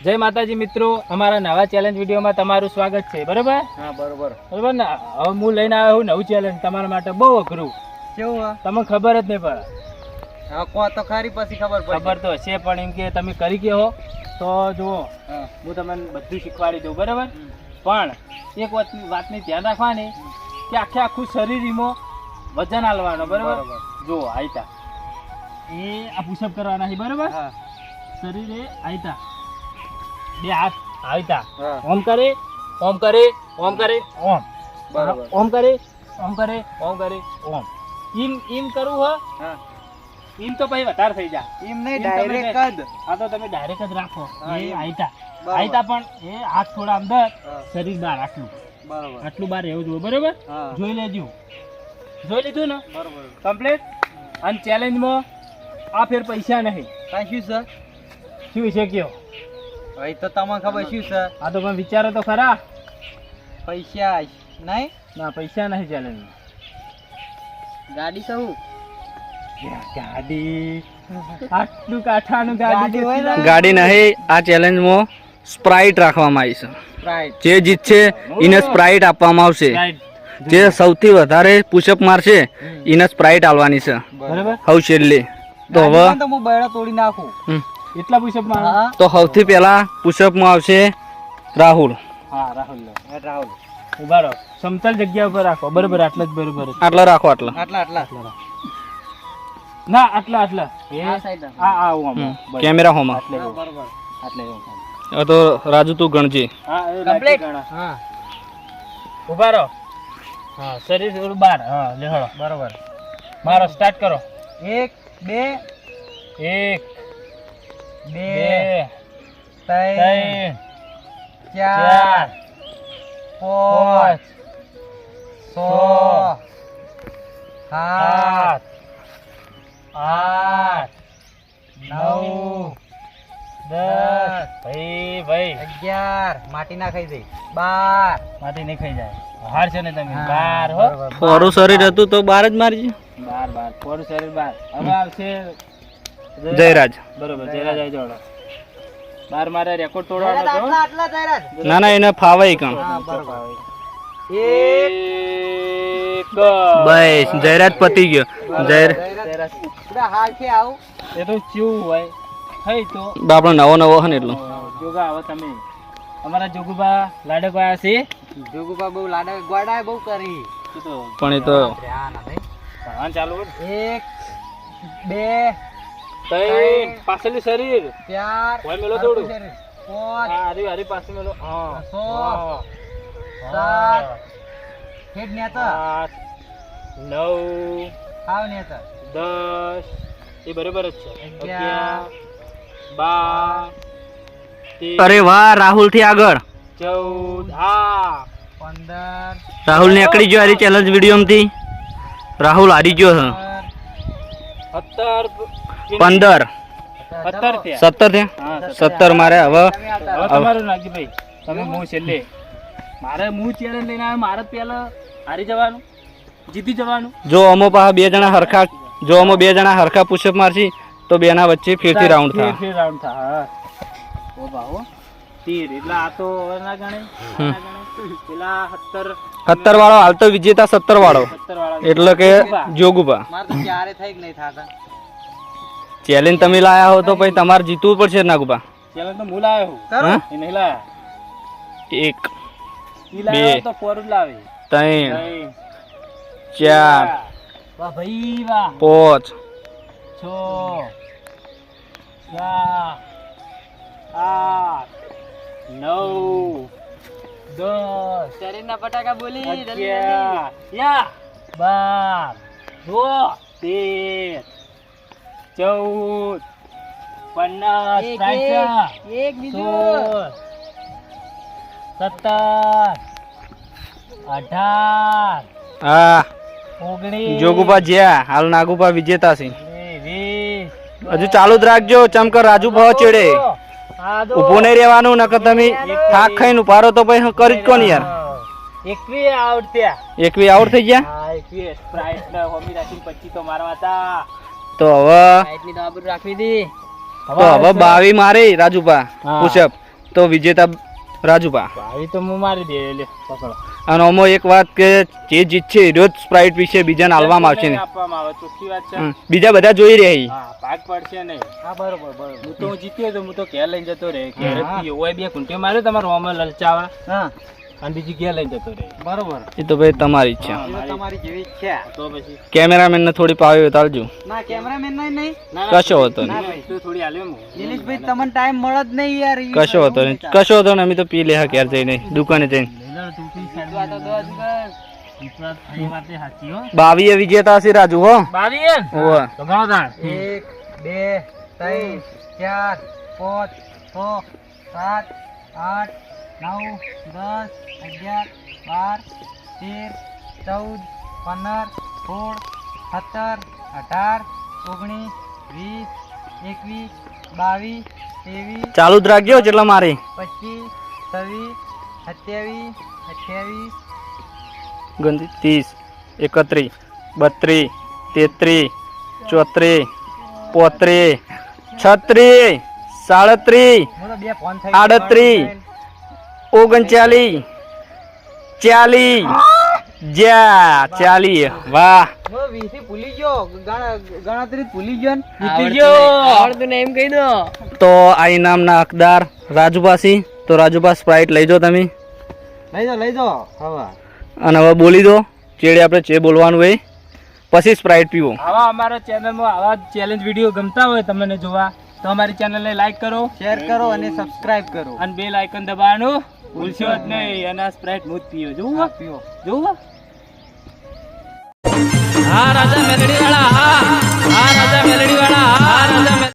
જય માતાજી મિત્રો અમારા નવા ચેલેન્જ વિડીયોમાં તમારું સ્વાગત છે બરોબર? હા બરોબર. બરોબર ને? હવે હું લઈને આવ્યો હું નવું ચેલેન્જ તમારા માટે બહુ અઘરું. કેવું તમને ખબર જ નહીં પડે. હા કો તો ખરી પછી ખબર પડે. ખબર તો હશે પણ એમ કે તમે કરી કે હો તો જુઓ હું. તમને બધું શીખવાડી દઉં બરાબર? પણ એક વાત વાતની ધ્યાન રાખવાની કે આખે આખું શરીર એમાં વજન હાલવાનો બરાબર. જુઓ આયતા એ આ પુશઅપ કરવાના છે બરાબર? શરીર આયતા. બે હાથ આયતા. ઓમ કરે ઓમ કરે ઓમ કરે ઓમ. બરોબર. ઓમ કરે ઓમ કરે ઓમ કરે ઓમ. ઈમ ઈમ કરવું હો? ઈમ તો પછી વધારે થઈ જાય એમ નહીં ડાયરેક્ટ જ. આ તો તમે ડાયરેક્ટ જ રાખો. એ. આયતા. આયતા પણ એ હાથ થોડા અંદર શરીર બહાર આટલું. બરાબર. આટલું બહાર રહેવું જોઈએ બરોબર? જોઈ લેજો. જોઈ લીધું ને? બરોબર. કમ્પ્લીટ? અને ચેલેન્જમાં આ ફેર પૈસા નહીં. કાંઈ શું છે શું વિશે કયો? ભાઈ તો તમને ખબર શું સર આ તો પણ વિચારો તો ખરા. પૈસા નહીં? ના પૈસા નહીં ચાલે ગાડી કહું ગાડી? આટલું કાઠાનું ગાડી ગાડી હોય ને? ગાડી નહીં આ ચેલેન્જમાં સ્પ્રાઇટ રાખવામાં આવી છે. સ્પ્રાઇટ જે જીતશે એને સ્પ્રાઇટ આપવામાં આવશે. જે સૌથી વધારે પુશઅપ મારશે એને સ્પ્રાઇટ આલવાની છે. હવે હવ છેલ્લે. તો હવે તો હું બૈડા તોડી નાખું. એટલા પુશઅપમાં તો સૌથી પહેલા પુશઅપમાં આવશે રાહુલ. હા રાહુલ રાહુલ ઊભા રહો. સમતલ જગ્યા ઉપર રાખો. બરોબર આટલા જ બરોબર આટલા રાખો આટલા. આટલા આટલા. ના આટલા આટલા. આ side આ. આ આ હું હમ. આમાં. બસ. કેમેરા હોમાં. આટલે હા, બરોબર. આટલે તો રાજુ તું ગણજે. હા. હા. ઊભા રહો. હા શરીર બાર હા બરોબર. મારો સ્ટાર્ટ કરો. એક બે એક બે ત્રણ ચાર પાંચ છ સાત આઠ નવ દસ ભાઈ ભાઈ. અગિયાર માટી ના ખાઈ જાય બાર. માટી નહીં ખાઈ જાય. હાર છે ને તમે બાર હો. ફોરું શરીર હતું તો બાર જ મારજે. બાર બાર. પોરું શરીર બાર? હવે આવશે જયરાજ. બરોબર જયરાજ આવી જોડો બાર મારે રેકોર્ડ તોડવાનો હતો. આટલા, જયરાજ. ના ના એને ફાવે કણ. એક બસ જયરાજ પતી ગયો. જયર જયરાજ. હાલ હાલથી આવું. એ તો ચેવું હોય. થઈ તો. આપણો નવો નવો હે ને એટલો. જોગા આવો તમે. અમારા જોગુબા લાડક આયા છે. જોગુબા બહુ લાડક ગોડા બહુ કરી. તો? પણ એ તો. ભણવાનું ચાલુ એક બે ત્રણ પાછળનું શરીર. ચાર. હોય મેલો થોડું. પાંચ. હા, હરી હરી પાસે મેલો. હા છ. સાત, હેડ નેતા. આઠ નવ હાવ નેતા. દસ. એ બરોબર જ છે. અગિયાર, બાર અરે વાહ રાહુલથી આગળ. ચૌદ હા. પંદર. રાહુલ નીકળી ગયો આરી ચેલેન્જ વીડિયો માંથી રાહુલ આડી ગયો છે. પંદર. સત્તર થયા. સત્તર મારે હવે તમારું તમે હું છેલ્લે. મારે હું ચેલેન્જ લઈને આવ્યો મારે પહેલા હારી જવાનું જીતી જવાનું. જો અમો પાસે બે જણા હરખા જો અમો બે જણા હરખા પુશઅપ મારશી તો બેના વચ્ચે ફેરથી રાઉન્ડ થાય ફેર રાઉન્ડ થાય હા. ઓ બાહો તીર એટલે આ તો ના ગણે. પેલા સત્તર સત્તર વાળો હાલ તો વિજેતા. સત્તર વાળો એટલે કે જોગુબા. ક્યારે તો ચારે થઈ જ નહીં થતા? ચેલેન્જ તમે લાયા હો તો પછી તમારે જીતવું પડશે નાગુબા ચેલેન્જ તો હું લાયો હું? એ નહીં લાયા? એક બે. તો પોર લાવે. ત્રણ, ચાર. વાહ ભાઈ વાહ. પાંચ. છ સાત આઠ નવ દસ. શરીરના ફટાકા બોલી યા. બાર. દો તેર. ચૌદ. પન્નાસ સાઠ. એક. બીજું. સત્તર. અઢાર. હા. ઓગણીસ. જોગુબા જ્યાં. હાલ નાગુભા વિજેતા સિંહ હજુ ચાલુ જ રાખજો. ચમકર રાજુ ભાવ ચેડે આ નહીં રહેવાનું નકર તમે થાક ખાઈને ઉપાડો તો પછી કરી જ કોણ યાર? આઉટ એકવી આઉટ થઈ ગયા? હા એકવીસ સ્પ્રાઇટ ને હોમી રાખીને પચી તો મારવા હતા. તો હવે તો આબરૂ રાખવી દી તો હવે બાવી મારી રાજુપા. પુષપ તો વિજેતા રાજુપા આવી તો હું મારી દે લે પકડો. અને અમો એક વાત કે જે જીતશે એ રોજ સ્પ્રાઇટ વિશે બીજાને હાલવામાં આવશે ને. આપવામાં આવે ચોખ્ખી વાત છે? બીજા બધા જોઈ રહ્યા હા ભાગ પડશે નહીં. હા બરોબર બરોબર. હું તો હું જીત્યો તો હું તો ઘેર લઈને જતો રહે. ઘેર. હોય બે ઘૂંટે માર્યો તમારો હોમે લલચાવા. હા. અને બીજી ઘેર લઈને જતો રહે. બરોબર. એ તો ભાઈ તમારી ઈચ્છા. તમારી જેવી જ છે. તો પછી? કેમેરામેન ને થોડી પાવી બતાડજો ના કેમેરામેન નહીં નહીં. ના, ના, કશો હતો ના નહીં. ભાઈ. તું થોડી. તમને ટાઈમ મળે જ નહીં યાર. કશો હતો નહીં. કશો હતો ને અમે તો પી લે હા ક્યારે જઈને. દુકાને જઈને. બાવીએ વિજેતા હશે રાજુ હો. બાવી એમ? ઓવે. તો ગણો તાણ. એક બે ત્રણ ચાર પાંચ છ સાત આઠ નવ દસ અગિયાર બાર તેર ચૌદ પંદર સોળ સત્તર અઢાર ઓગણીસ વીસ એકવીસ બાવીસ ત્રેવીસ ચાલુ જ રાખજો જેટલા મારે. પચીસ છવ્વીસ સત્યાવીસ અઠ્યાવીસ. ગંદી ત્રીસ એકત્રીસ બત્રીસ તેત્રીસ ચોત્રીસ પોત્રીસ છત્રીસ સાડત્રીસ આડત્રીસ. ઓગણચાલીસ. ચાલીસ. જ્યા ચાલી વાહ. હું વીસી ભૂલી ગયો. ગણ- ગણતરી ભૂલી ગયો ને. જીતી ગયો. આવડતું ને એમ કહી દો. તો આ ઇનામના હકદાર રાજુપાસી તો રાજુભા સ્પ્રાઇટ લઈ જાઓ તમે. લઈ જાઓ લઈ જાઓ. હવે. અને હવે બોલી દો. ચેડે આપણે ચે બોલવાનું હોય પછી સ્પ્રાઇટ પીવો. આવા અમારા ચેનલમાં આવા ચેલેન્જ વીડિયો ગમતા હોય તમને જોવા. તો અમારી ચેનલને લાઈક કરો શેર કરો અને સબસ્ક્રાઇબ કરો. અને બે લાઇકન દબાવવાનું ભૂલશો જ નહીં અને આ સ્પ્રાઇટ હું જ પીઓ. જોવું? પીઓ. જોવું? હા રાજા મેલડી વાળા હા. હા રાજા મેલડી વાળા હા રાજા